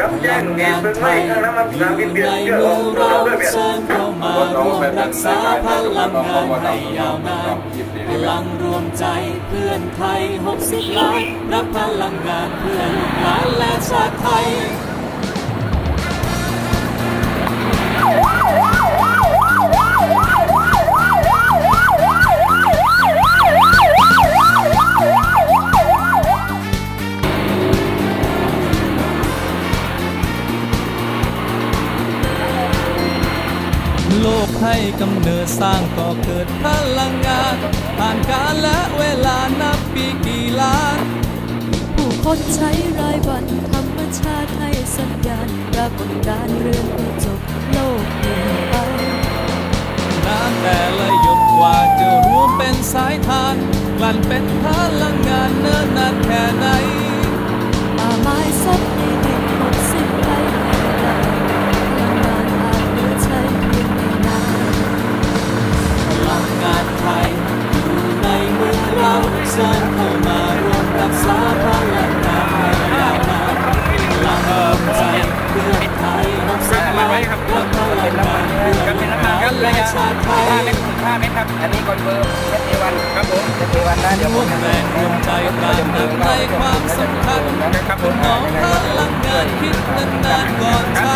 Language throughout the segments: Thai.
รับแจ้งเหตุเพลิงไหม้ข้างนมานามวินเบียดเชื่อเราด้วยเบียดคนเราเป็นนักษาพลังงานให้ยาวนานพลังรวมใจเพื่อนไทย 60 ล้านรับพลังงานเพื่อนล้านและชาติไทย โลกให้กำเนิดสร้างก็เกิดพลังงานผ่านกาลและเวลานับปีกี่ล้าน ผู้คนใช้รายวันธรรมชาติให้สัญญาณปรากฏการณ์เรื่องที่จบโลกเปลี่ยนไปน้ำแต่ละหยดกว่าจะรวมเป็นสายทานกลั่นเป็นพลังงานเนิ่นนานแค่ไหนป่าไม้ซับในดิ เมตรครับ อันนี้คอนเฟิร์มเซตเอวันครับผมเซตเอวันนะเดี๋ยวผมจะรวมใจการนใจความสำคัญครับผมของพลังงานคิดนานก่อนใช้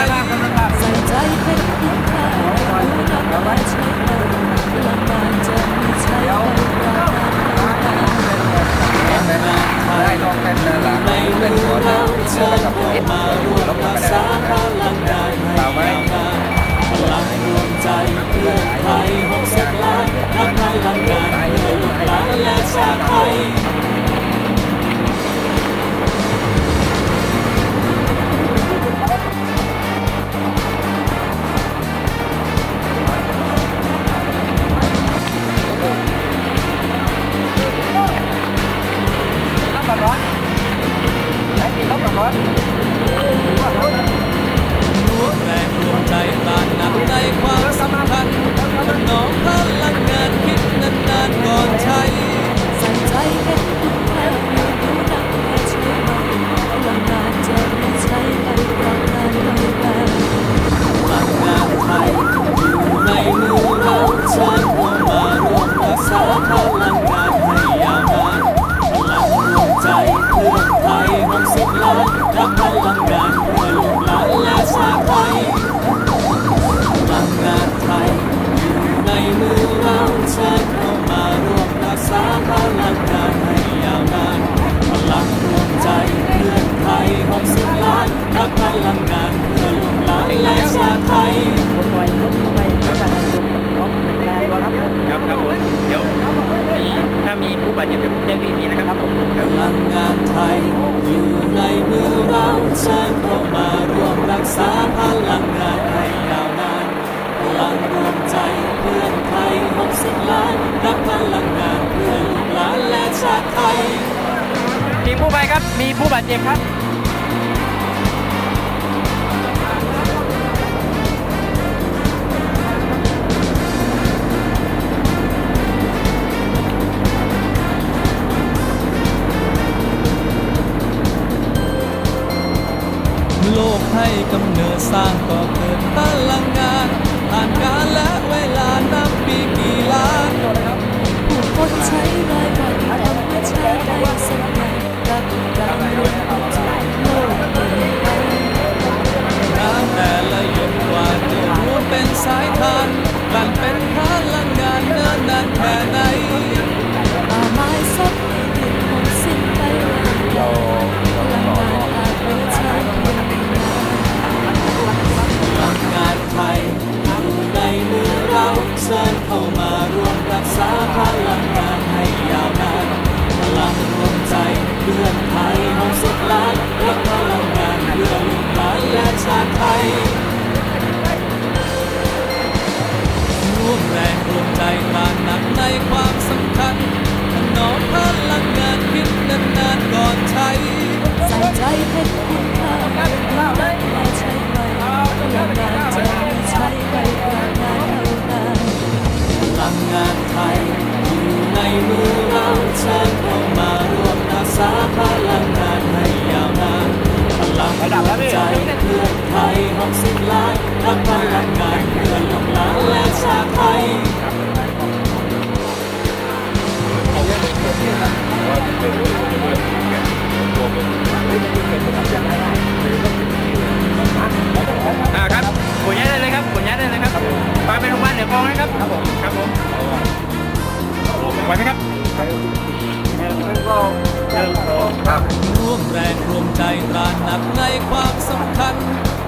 ใส่ใจเป็นคุณค่าผู้นำไว้ใช้พลังงานจะมีใช้ หล 好棒好 ผู้บาดเจ็บจะได้ดีดีนะครับผมกำลังงานไทยอยู่ในมือเราเชิญเข้ามาร่วมรักษาพลังงานไทยยาวนานพลังรวมใจเพื่อนไทย60ล้านรับพลังงานเพื่อลูกหลานและชาติไทย ทีมผู้ภัยครับ มีผู้บาดเจ็บครับ รักรักพลังงานเรื่อลูกานและชาติไทยร่วมแรงร่วมใจตระหนักในความสำคัญถนอมพลังงานคิดนานๆก่อนใช้ใส่ใจเป็นคุณค่าและใช้ไปพลังงานใช้ไปพลังงานเท่านั้นพลังงานไทยอยู่ในมือเราเชิญ ใจเพื่อไทยหกสิบล้านรักพลังงานเพื่อลงกหลานและชาไทยครับขนย้ายัด้เลยครับขนย้ายัด้เลยครับปาไปโรงพยาบาลเดี๋ยวกองนะครับ ครับผม ครับผมไหวไหมครับ ครับร่วมแรงร่วมใจตราหนักในความสำคัญ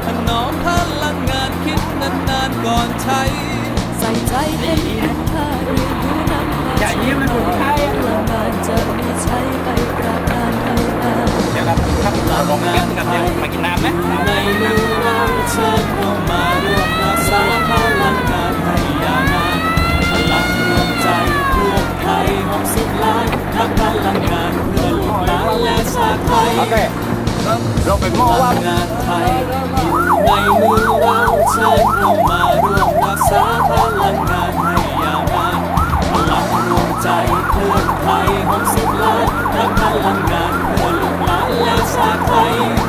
ถนอมพลังงานคิดนานๆก่อนใช้ ใส่ใจเป็นคุณค่าเรียนรู้นำมาอย่ายิ้มนะคุณไทยพลังงานจะมีใช้ไปกราบนานเท่านานเดี๋ยวครับครับลองเล่นกับเดี๋ยวมากินน้ำไหม เคเราไปมอว่างานไทยอยู่ในมือเราเชิญเข้ามาร่วมรักษาพลังงานให้ยาวนานพลังรวมใจเพื่อไทยหกสิบล้านรักพลังงานเพื่อลูกหลานและชาติไทย